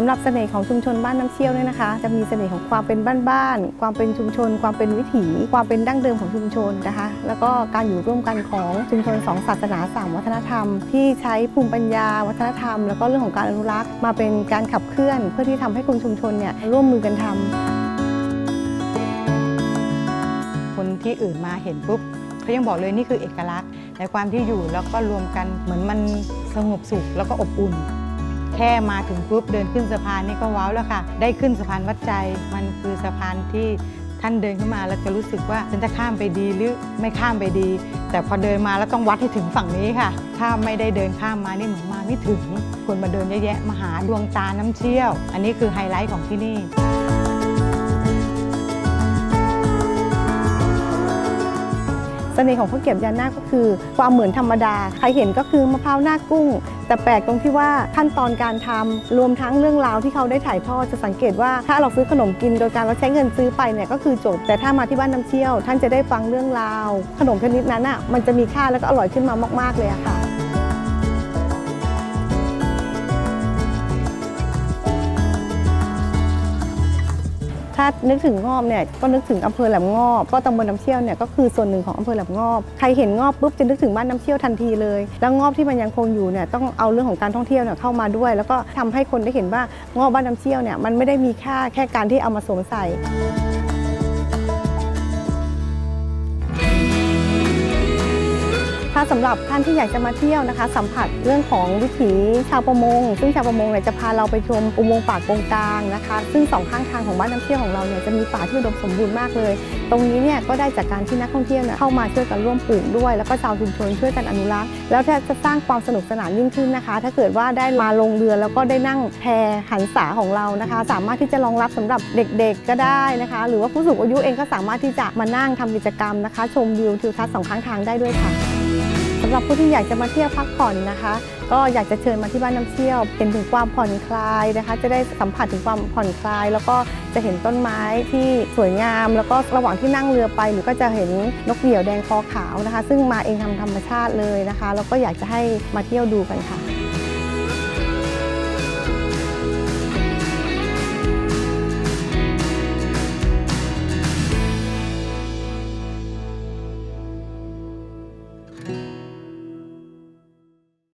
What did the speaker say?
สำหรับเสน่ห์ของชุมชนบ้านน้ำเชี่ยวเนี่ยนะคะ จะมีเสน่ห์ของความเป็นบ้านๆความเป็นชุมชน ความเป็นวิถี ความเป็นดั้งเดิมของชุมชนนะคะ แล้วก็การอยู่ร่วมกันของชุมชนสองศาสนาสามวัฒนธรรม ที่ใช้ภูมิปัญญา วัฒนธรรม แล้วก็เรื่องของการอนุรักษ์มาเป็นการขับเคลื่อน เพื่อที่ทำให้กลุ่มชุมชนเนี่ยร่วมมือกันทำคนที่อื่นมาเห็นปุ๊บเขายังบอกเลยนี่คือเอกลักษณ์ในความที่อยู่แล้วก็รวมกันเหมือนมันสงบสุขแล้วก็อบอุ่น แค่มาถึงปุ๊บเดินขึ้นสะพานนี่ก็ว้าวแล้วค่ะ ได้ขึ้นสะพานวัดใจ มันคือสะพานที่ท่านเดินขึ้นมาแล้วจะรู้สึกว่าฉันจะข้ามไปดีหรือไม่ข้ามไปดี แต่พอเดินมาแล้วต้องวัดให้ถึงฝั่งนี้ค่ะ ถ้าไม่ได้เดินข้ามมานี่เหมือนมาไม่ถึงคนมาเดินเยอะแยะมาหาดวงตาน้ำเชี่ยว อันนี้คือไฮไลท์ของที่นี่ สน่ห์ของข้าวเกียบยานาก็คือ ความเหมือนธรรมดา ใครเห็นก็คือมะพร้าวหน้ากุ้ง แต่แปลกตรงที่ว่าขั้นตอนการทำรวมทั้งเรื่องราวที่เขาได้ถ่ายทอดจะสังเกตว่าถ้าเราซื้อขนมกินโดยการเราใช้เงินซื้อไปเนี่ยก็คือจบ แต่ถ้ามาที่บ้านน้ำเชี่ยว ท่านจะได้ฟังเรื่องราว ขนมชนิดนั้นอะมันจะมีค่าแล้วก็อร่อยขึ้นมามาก ๆเลยอะค่ะ ถ้านึกถึงงอบเนี่ยก็นึกถึงอำเภอแหลมงอบ ก็ตำบลน้ำเชี่ยวเนี่ยก็คือส่วนหนึ่งของอำเภอแหลมงอบใครเห็นงอบปุ๊บจะนึกถึงบ้านน้ำเชี่ยวทันทีเลย แล้วงอบที่มันยังคงอยู่เนี่ยต้องเอาเรื่องของการท่องเที่ยวเนี่ยเข้ามาด้วย แล้วก็ทำให้คนได้เห็นว่างอบบ้านน้ำเชี่ยวเนี่ยมันไม่ได้มีค่าแค่การที่เอามาสวมใส่ ถ้าสำหรับท่านที่อยากจะมาเที่ยวนะคะ สัมผัสเรื่องของวิถีชาวประมง ซึ่งชาวประมงเนี่ยจะพาเราไปชมอุโมงค์ป่ากงกลางนะคะ ซึ่งสองข้างทางของบ้านน้ำเชี่ยวของเราเนี่ยจะมีป่าที่อุดมสมบูรณ์มากเลย ตรงนี้เนี่ยก็ได้จากการที่นักท่องเที่ยวเนี่ยเข้ามาช่วยกันร่วมปลูกด้วย แล้วก็ชาวชุมชนช่วยกันอนุรักษ์แล้วจะสร้างความสนุกสนานยิ่งขึ้นนะคะ ถ้าเกิดว่าได้มาลงเรือแล้วก็ได้นั่งแพหันษาของเรานะคะ สามารถที่จะรองรับสำหรับเด็กๆก็ได้นะคะ หรือว่าผู้สูงอายุเองก็สามารถที่จะมานั่งทำกิจกรรมนะคะ ชมวิวทิวทัศน์สองข้างทางได้ด้วยค่ะำหรับผู้ที่อยากจะมาเที่ยวพักผ่อนนะคะ ก็อยากจะเชิญมาที่บ้านน้ำเที่ยวเห็นถึงความผ่อนคลายนะคะ จะได้สัมผัสถึงความผ่อนคลาย แล้วก็จะเห็นต้นไม้ที่สวยงาม แล้วก็ระหว่างที่นั่งเรือไปหรือก็จะเห็นนกเหยี่ยวแดงคอขาวนะคะ ซึ่งมาเองทำธรรมชาติเลยนะคะแล้วก็อยากจะให้มาเที่ยวดูกันค่ะうん。